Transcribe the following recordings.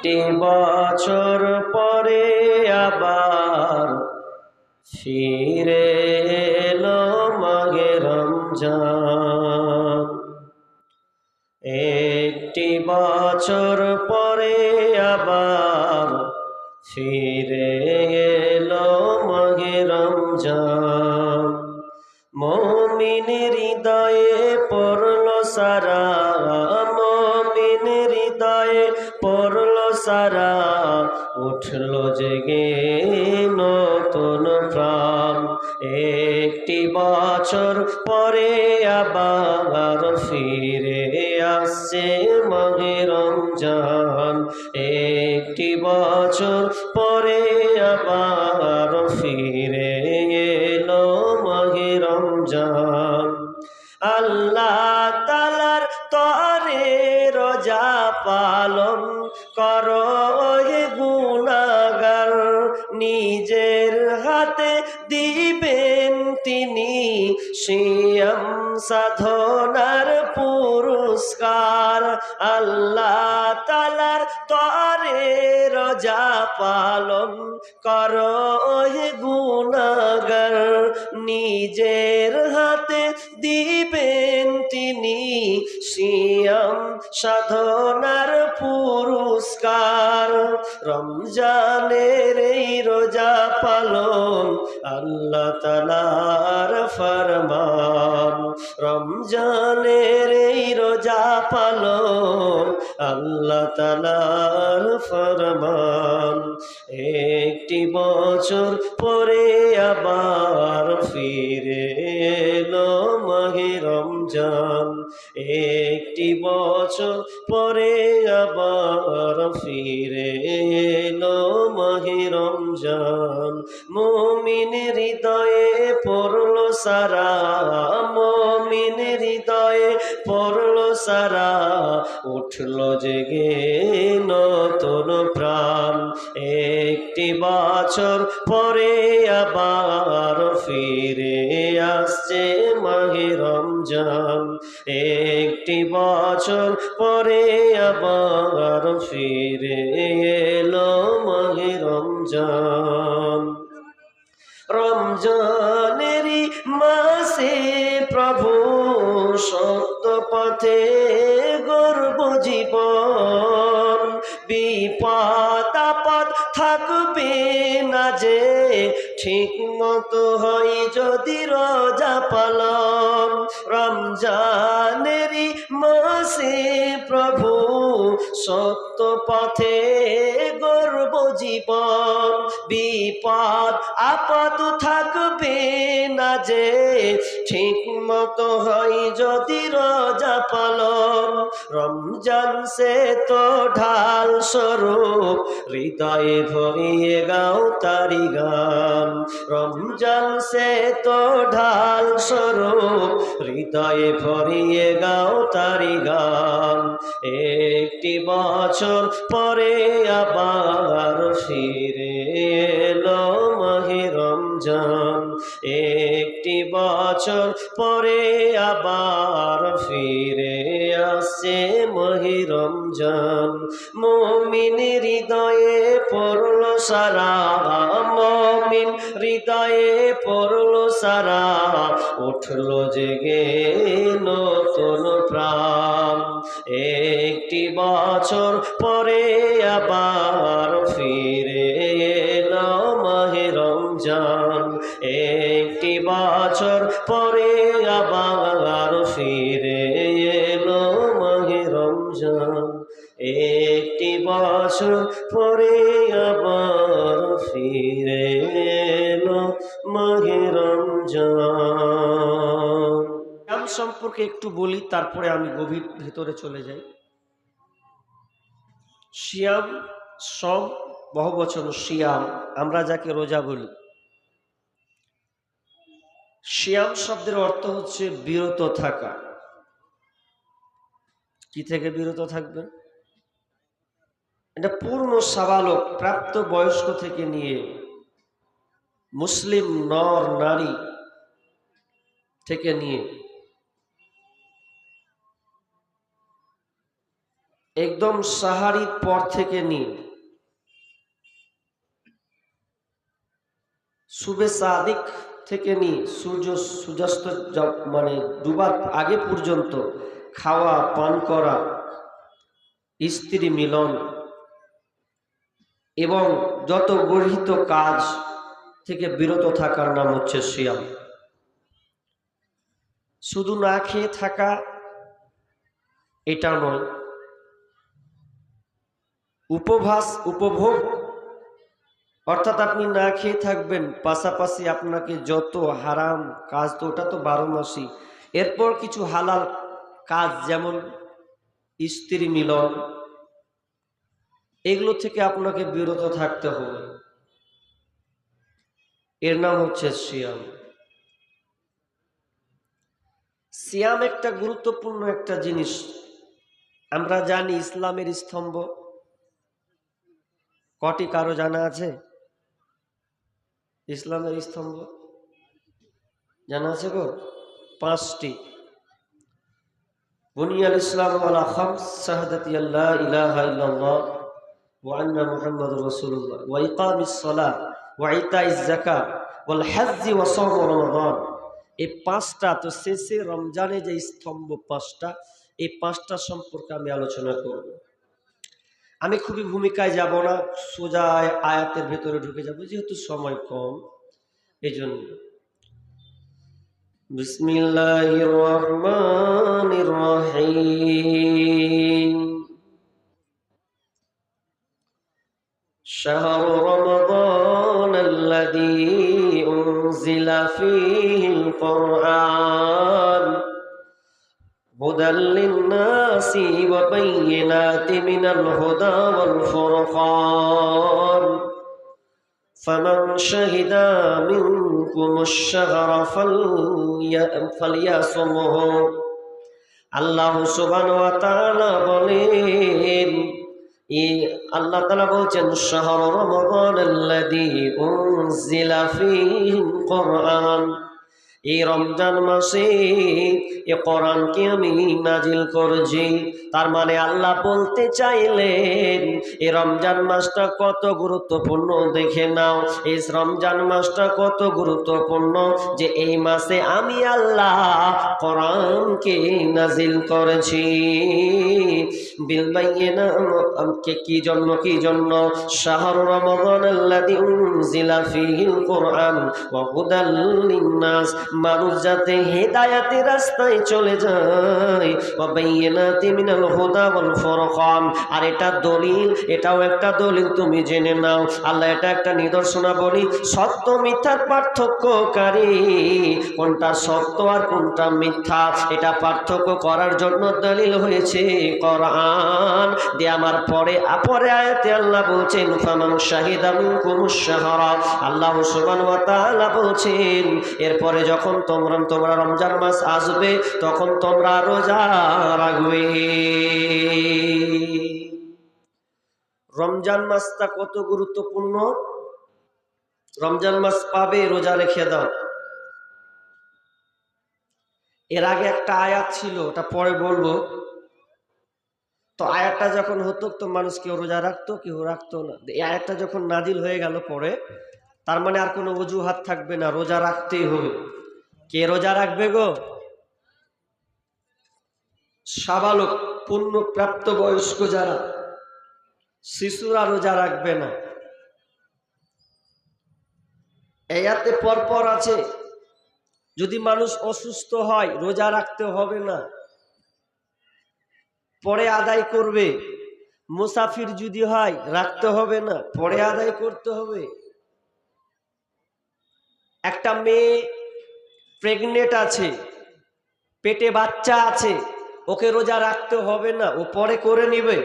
একটি বছর পরে আবার ফিরে এলো মাগে রমজান। একটি বছর পরে আবার ফিরে এলো মাগে রমজান। মমিন হৃদয়ে সারা উঠল জেগে নতুন প্রাণ। একটি বছর পরে আবার ফিরে আসছে। নিজের হাতে দিবেন তিনি সিয়াম সাধনার পুরস্কার। আল্লাহ তালার তরে রোজা পালন কর গুণাগার নিজের হাতে দিবেন তিনি সিয়াম সাধনার পুরস্কার। রমজানের এই রোজা পালন আল্লাহ তালার ফরমান। রমজানের এই রোজা পালন আল্লাহ তালার ফরমান। একটি বছর পরে আবার ফিরে এলো মাহে রমজান। একটি বছর পরে আবার ফিরে এলো মাহে রমজান। মমিন হৃদয়ে পড়ল সারা, মমিন হৃদয়ে পড়ল সারা। উঠল জেগে নতুন প্রাণ। একটি বছর পরে আবার ফিরে আসছে বছর পরে আবার ফিরে এলো মাহে রমজান। রমজানেরই মাসে প্রভু সত্য পথে গর্ব জীবন। বিপদ থাকবে না যে, ঠিক মতো হয় যদি রোজা পালন। রমজানেরই মাসে প্রভু সত্য পথে গর্ব জীবন। বিপদ আপদ থাকবে না যে, ঠিক মতো হয় যদি রোজা পালন। রমজান সে তো ঢাল স্বরূপ, হৃদয়ে ভরিয়ে গাও তারি গান। রমজান সে তো ঢাল স্বরূপ, হৃদয়ে ভরিয়ে গাও তারি গান। একটি বছর পরে আবার ফিরে এলো মাহে রমজান। একটি বছর পরে আবার ফিরে আসছে মাহে রমজান। মমিন হৃদয়ে পড়ল সারা, মমিন হৃদয়ে পড়ল সারা। উঠল জেগে নতুন বছর পরে আবার ফিরে এলো মাহে রমজান। একটি বছর পরে আবার ফিরে এলো মাহে রমজান। একটি বছর পরে আবার ফিরে এলো মাহে রমজান। নাম সম্পর্কে একটু বলি, তারপরে আমি গভীর ভেতরে চলে যাই। শিয়াম সব বহুবচন শিয়াম, আমরা যাকে রোজা বলি। শিয়াম শব্দের অর্থ হচ্ছে বিরত থাকা। কি থেকে বিরত থাকবেন? এটা পূর্ণ সাবালক প্রাপ্ত বয়স্ক থেকে নিয়ে মুসলিম নর, নারী থেকে নিয়ে একদম সাহারির পর থেকে নিয়ে সুবে সাদিক থেকে নিয়ে সূর্য সূর্যাস্ত মানে ডুবার আগে পর্যন্ত খাওয়া, পান করা, স্ত্রী মিলন, এবং যত গর্হিত কাজ থেকে বিরত থাকার নাম হচ্ছে সিয়াম। শুধু না খেয়ে থাকা, এটা নয় উপভাস, উপভোগ। অর্থাৎ আপনি না খেয়ে থাকবেন, পাশাপাশি আপনাকে যত হারাম কাজ তো ওটা তো বারো মাসই। এরপর কিছু হালাল কাজ যেমন স্ত্রী মিলন, এগুলো থেকে আপনাকে বিরত থাকতে হবে। এর নাম হচ্ছে সিয়াম। সিয়াম একটা গুরুত্বপূর্ণ একটা জিনিস। আমরা জানি ইসলামের স্তম্ভ। কটি কারও জানা আছে? ইসলামের স্তম্ভ। জানা আছে গো? পাঁচটি। বুনিয়াল ইসলাম আলা খামস, শাহাদাতি আল্লাহ ইলাহা ইল্লাল্লাহ ওয়া আন্না মুহাম্মাদুর রাসূলুল্লাহ। ওয়া ইকামিস সালাহ ওয়া ইতাইজ যাকাত, ওয়াল হজ্জ ওয়া সাওম রমাদান। এই পাঁচটা তো শেষে রমজানে যে স্তম্ভ, পাঁচটা, এই পাঁচটা সম্পর্কে আমি আলোচনা করব। আমি খুবই ভূমিকায় যাব না সোজা আয়াতের ভেতরে ঢুকে যাব যেহেতু সময় কম এই জন্য বিসমিল্লাহির রহমানির রহিম شهر رمضان الذي أنزل فيه القرآن هدى للناس وبينات من الهدى والفرقان فمن شهد منكم الشهر فلي- فليصمه আল্লাহ সুবান বলেন এই আল্লাহ তালা বলছেন শহর রমজান আল্লাযী উনজিলা ফীহিল কোরআন এই রমজান মাসে এ কোরআনকে আমি নাজিল করছি। তার মানে আল্লাহ বলতে চাইলেন এই রমজান মাসটা কত গুরুত্বপূর্ণ দেখে নাও। এই রমজান মাসটা কত গুরুত্বপূর্ণ যে এই মাসে আমি আল্লাহ কোরআনকে নাজিল করেছি। বিলবাইয়েনা আমকে কি জন্য কি জন্য? শাহর রমাদান আল্লাযী উনজিলা ফীহিল কোরআন ওয়া হুদাল লিন্নাস মানুষ যাতে হেদায়েতের রাস্তায় চলে যায়। মিনাল হুদা ওয়াল ফুরকান। আর এটা দলিল, এটাও একটা দলিল, তুমি জেনে নাও। আল্লাহ এটা একটা নিদর্শনা বলি সত্য মিথ্যার পার্থক্যকারী। কোনটা সত্য আর কোনটা মিথ্যা, এটা পার্থক্য করার জন্য দলিল হয়েছে কোরআন। দিয়ে আমার পরে আপরে আয়াতে আল্লাহ বলছেন, ফামান শাহিদা মিনকুম শাহরা। আল্লাহ তাআলা বলছেন, এরপরে যখন তোমরা তোমরা রমজান মাস আসবে, তখন তোমরা রোজা রাখবে। রমজান মাসটা কত গুরুত্বপূর্ণ? রমজান মাস পাবে, রোজা রেখে দাও। এর আগে একটা আয়াত ছিল, ওটা পরে বলব। তো আয়াতটা যখন হতো, তো মানুষ কেউ রোজা রাখতো, কেউ রাখতো না। এই আয়াতটা যখন নাজিল হয়ে গেল পরে, তার মানে আর কোনো অজুহাত থাকবে না, রোজা রাখতেই হবে। কে রোজা রাখবে গো? সাবালক পূর্ণ প্রাপ্ত বয়স্ক যারা, শিশুরা রোজা রাখবে না। এয়াতে পরপর আছে, যদি মানুষ অসুস্থ হয়, রোজা রাখতে হবে না। পরে আদায় করবে, মুসাফির যদি হয়, রাখতে হবে না, পরে আদায় করতে হবে। একটা মেয়ে প্রেগনেন্ট আছে, পেটে বাচ্চা আছে, ওকে রোজা রাখতে হবে না ও পরে করে নিবে।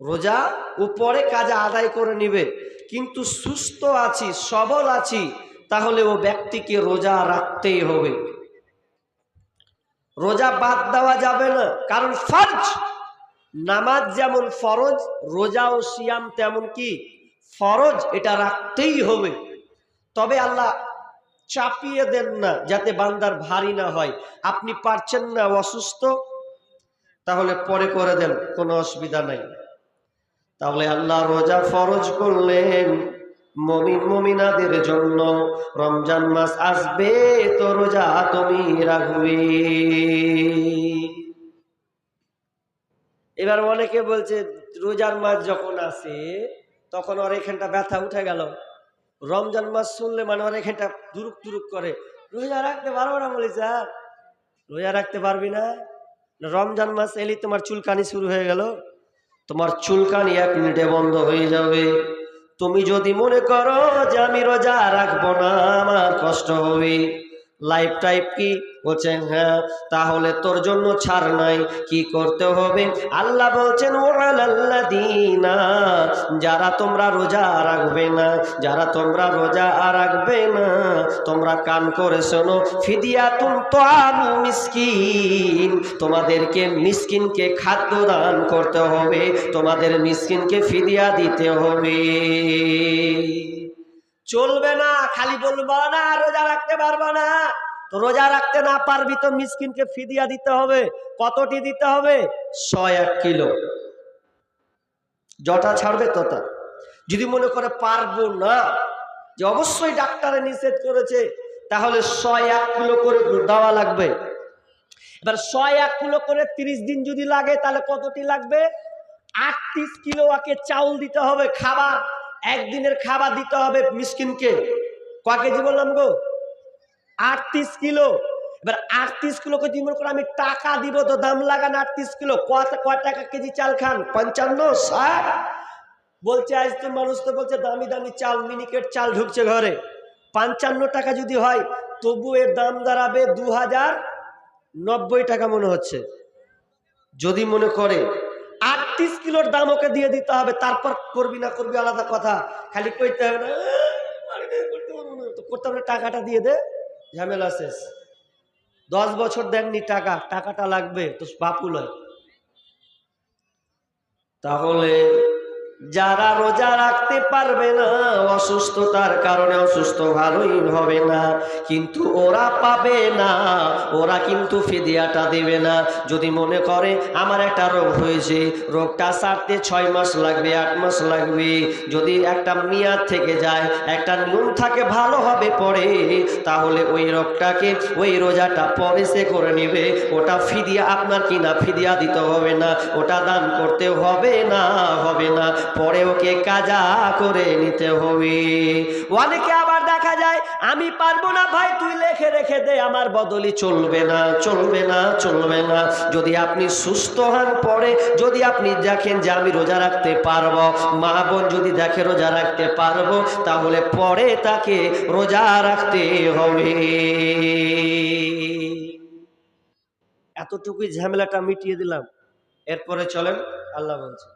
রোজা ও পরে কাজে আদায় করে নিবে। কিন্তু সুস্থ আছি, সবল আছি, তাহলে ও ব্যক্তিকে রোজা রাখতেই হবে। রোজা বাদ দেওয়া যাবে না, কারণ ফরজ। নামাজ যেমন ফরজ, রোজা ও সিয়াম তেমন কি? ফরজ, এটা রাখতেই হবে। তবে আল্লাহ চাপিয়ে দেন না যাতে বান্দার ভারী না হয়। আপনি পারছেন না, অসুস্থ? তাহলে পরে করে দেন, কোনো অসুবিধা নাই। তাহলে আল্লাহ রোজা ফরজ করলেন মমিন মমিনাদের জন্য। রমজান মাস আসবে, তো রোজা তুমি রাখবে। এবার অনেকে বলছে, রোজার মাস যখন আসে, তখন ওর এখানটা ব্যথা উঠে গেল। রমজান মাস শুনলে মানে অনেক এখানটা দুরুক দুরুক করে। রোজা রাখতে পারব না বলি যা রোজা রাখতে পারবি না। রমজান মাস এলি তোমার চুলকানি শুরু হয়ে গেল। তোমার চুলকানি এক মিনিটে বন্ধ হয়ে যাবে। তুমি যদি মনে করো যে আমি রোজা রাখব না, আমার কষ্ট হবে। লাইফ টাইপ কি? বলছে হ্যাঁ তাহলে তোর জন্য ছাড় নাই। কি করতে হবে? আল্লাহ বলছেন, ওয়ালাল্লাযীনা, যারা তোমরা রোজা রাখবে না, যারা তোমরা রোজা রাখবে না, তোমরা কান করে শোনো, ফিদিয়াতুন তাআমু মিসকিন। তোমাদেরকে মিসকিনকে খাদ্য দান করতে হবে, তোমাদের মিসকিনকে ফিদিয়া দিতে হবে। চলবে না, খালি বলব, না, রোজা রাখতে পারব না। তো রোজা রাখতে না পারবি তো মিসকিনকে ফিদিয়া দিতে হবে। কতটি দিতে হবে? ছয় এক কিলো। জটা ছাড়বে তথা যদি মনে করে পারব না, যে অবশ্যই ডাক্তারে নিষেধ করেছে, তাহলে ছয় এক কিলো করে দেওয়া লাগবে। এবার ছয় এক কিলো করে তিরিশ দিন যদি লাগে, তাহলে কতটি লাগবে? আটত্রিশ কিলো আকে চাউল দিতে হবে, খাবার। একদিনের খাবার দিতে হবে মিসকিনকে। কয় কেজি বললাম গো? আটত্রিশ কিলো। এবার আটত্রিশ কিলো কেজি মনে করে আমি টাকা দিব তো দাম লাগান আটত্রিশ কিলো। কয় টাকা কেজি চাল খান? পঞ্চান্ন? ষাট? বলছে, আজ তো মানুষ তো বলছে দামি দামি চাল, মিনিকেট চাল ঢুকছে ঘরে। পঞ্চান্ন টাকা যদি হয়, তবু এর দাম দাঁড়াবে দু হাজার নব্বই টাকা মনে হচ্ছে। যদি মনে করে আটত্রিশ কিলোর দাম ওকে দিয়ে দিতে হবে তারপর করবি না করবি আলাদা কথা। খালি কইতে হবে না "আহ, পারি না, করতে পারব না।" তো করতে হবে টাকাটা দিয়ে দে ঝামেলা শেষ। দশ বছর দেননি টাকা টাকাটা লাগবে তো বাপু লয়। তাহলে যারা রোজা রাখতে পারবে না, অসুস্থতার কারণে অসুস্থ ভালোই হবে না। কিন্তু ওরা পাবে না, ওরা কিন্তু ফিদিয়াটা দেবে না। যদি মনে করে, আমার একটা রোগ হয়েছে, রোগটা সারতে ছয় মাস লাগবে, আট মাস লাগবে। যদি একটা মেয়াদ থেকে যায়, একটা নিয়ম থাকে, ভালো হবে পরে, তাহলে ওই রোগটাকে, ওই রোজাটা পরে সে করে নেবে। ওটা ফিদিয়া আপনার কিনা? ফিদিয়া দিতে হবে না। ওটা দান করতে হবে না? হবে না। পরে ওকে কাজা করে নিতে হবে। অনেকে আবার দেখা যায়, আমি পারব না ভাই, তুই লেখে রেখে দে, আমার বদলি চলবে না চলবে না চলবে না। যদি আপনি সুস্থ হন পরে, যদি আপনি দেখেন যে আমি রোজা রাখতে পারব, মা বোন যদি দেখে রোজা রাখতে পারব, তাহলে পরে তাকে রোজা রাখতে হবে। এতটুকুই ঝামেলাটা মিটিয়ে দিলাম। এরপরে চলেন, আল্লাহ বলছে।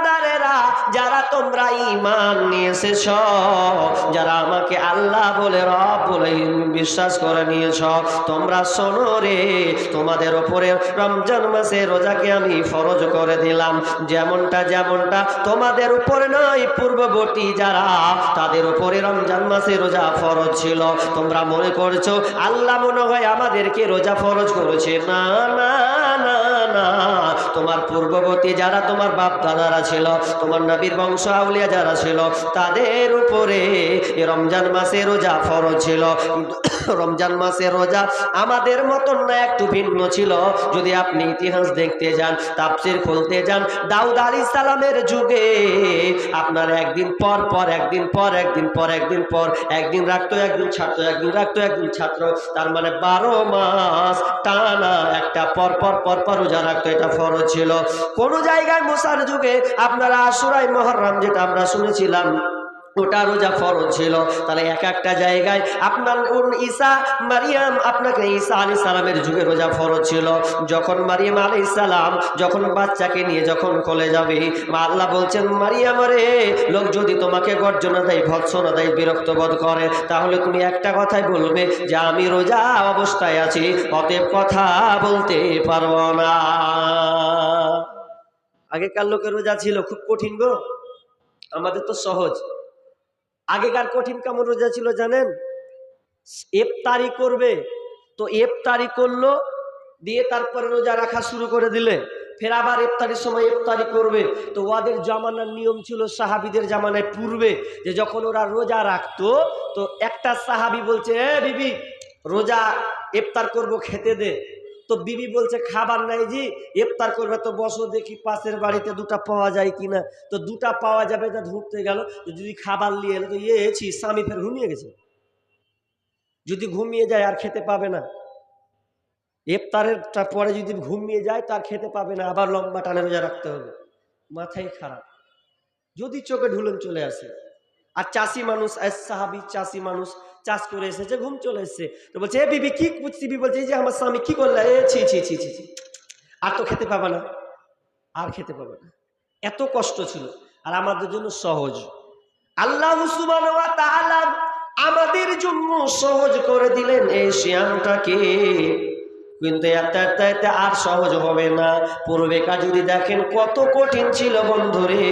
যারা তোমরা ঈমান নিয়ে এসেছ যারা আমাকে আল্লাহ বলে রব বলে বিশ্বাস করে নিয়েছ, তোমরা শোনো রে, তোমাদের ওপরে রমজান মাসে রোজাকে আমি ফরজ করে দিলাম। যেমনটা যেমনটা তোমাদের উপরে নয়, পূর্ববর্তী যারা, তাদের উপরে রমজান মাসে রোজা ফরজ ছিল। তোমরা মনে করছ, আল্লাহ মনে হয় আমাদেরকে রোজা ফরজ করেছে? না না না। না। তোমার পূর্ববর্তী যারা তোমার বাপ দাদারা ছিল, তোমার নবীর বংশ আউলিয়া যারা ছিল, তাদের উপরে রমজান মাসে রোজা ফরজ ছিল। রমজান মাসে রোজা আমাদের মতন না, একটু ভিন্ন ছিল। যদি আপনি ইতিহাস দেখতে যান তাপসির খুলতে যান, দাউদ আলী সালামের যুগে আপনার একদিন পর পর, একদিন পর একদিন পর একদিন পর, একদিন রাখতো, একদিন ছাত্র একদিন রাখতো, একদিন ছাত্র তার মানে বারো মাস টানা একটা পর পর পর পর রোজা রাখতো, এটা ফরজ ছিল। কোন জায়গায় মোসার যুগে আপনারা আশুরাই মহরম যেটা আমরা শুনেছিলাম ওটা রোজা ফরজ ছিল, তাহলে এক একটা জায়গায় আপনার ঈসা মারিয়াম আপনাকে ঈসা আলী সালামের যুগে রোজা ফরজ ছিল। যখন মারিয়াম আলি সালাম যখন বাচ্চাকে নিয়ে যখন কলে যাবে, মা আল্লাহ বলছেন, মারিয়াম রে, লোক যদি তোমাকে গর্জনা দেয়, ভৎসনা দেয়, বিরক্ত বোধ করে, তাহলে তুমি একটা কথাই বলবে যে, আমি রোজা অবস্থায় আছি, অতএব কথা বলতে পারব না। আগেকার লোকের রোজা ছিল, খুব কঠিন গো। আমাদের তো সহজ। আগেকার কঠিন কেমন রোজা ছিল, জানেন? এফতারি করবে, তো এফতারি করল, দিয়ে তারপরে রোজা রাখা শুরু করে দিলে। ফের আবার ইফতারির সময় ইফতারি করবে। তো ওদের জামানার নিয়ম ছিল সাহাবিদের জামানায় পূর্বে, যে যখন ওরা রোজা রাখতো, তো একটা সাহাবি বলছে, এ বিবি, রোজা ইফতার করব, খেতে দে। তো বিবি বলছে, খাবার নাই জি, ইফতার করবে তো বসো দেখি পাশের বাড়িতে দুটা পাওয়া যায় কিনা। তো দুটা পাওয়া যাবে তা ঢুকতে গেল যদি খাবার নিয়ে এলো, তো ইয়েছি স্বামী ফের ঘুমিয়ে গেছে। যদি ঘুমিয়ে যায়, আর খেতে পাবে না। ইফতারের পরে যদি ঘুমিয়ে যায় তার খেতে পাবে না, আবার লম্বা টানে রোজা রাখতে হবে। মাথায় খারাপ। যদি চোখে ঢুলন চলে আসে। আর চাষি মানুষ সাহাবি চাষি মানুষ চাষ করে এসেছে, ঘুম চলে এসেছে। তো বলছে, এ বিবি, কি বিবি বলছে যে আমার স্বামী কি করলে? এ, ছি ছি ছি ছি ছি, আর তো খেতে পাবে না, আর খেতে পাবে না। এত কষ্ট ছিল, আর আমাদের জন্য সহজ। আল্লাহ তাআলা আমাদের জন্য সহজ করে দিলেন এই শ্যামটাকে। কিন্তু এত এত আর সহজ হবে না। পূর্বেকার যদি দেখেন কত কঠিন ছিল বন্ধুরে,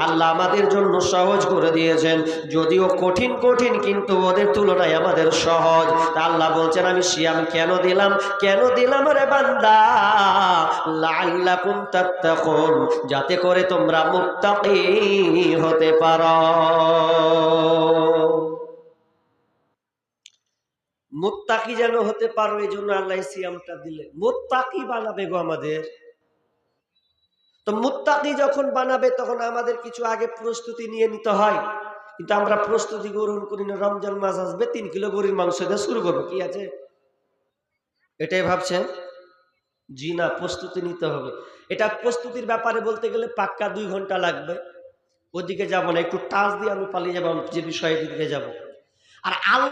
আল্লাহ আমাদের জন্য সহজ করে দিয়েছেন। যদিও কঠিন কঠিন, কিন্তু ওদের তুলনায় আমাদের সহজ। তা আল্লাহ বলছেন, আমি শিয়াম কেন দিলাম? কেন দিলাম রে বান্দা? তাত্তাকুন, যাতে করে তোমরা মুত্তাকি হতে পারো। মোত্তাকি যেন হতে পারো এই জন্য আল্লাহ সিয়ামটা দিলে মোত্তাকি বানাবে গো আমাদের। তো মুত্তাকি যখন বানাবে, তখন আমাদের কিছু আগে প্রস্তুতি নিয়ে নিতে হয়। কিন্তু আমরা প্রস্তুতি গ্রহণ করি না, রমজান মাস আসবে, তিন কিলো গরির মাংস দিয়ে শুরু করব। কি আছে? এটাই ভাবছেন? জি না, প্রস্তুতি নিতে হবে। এটা প্রস্তুতির ব্যাপারে বলতে গেলে পাক্কা দুই ঘণ্টা লাগবে। ওদিকে যাব না, একটু টাচ দিয়ে আমি পালিয়ে যাব যে বিষয়ের দিকে যাব। আর আল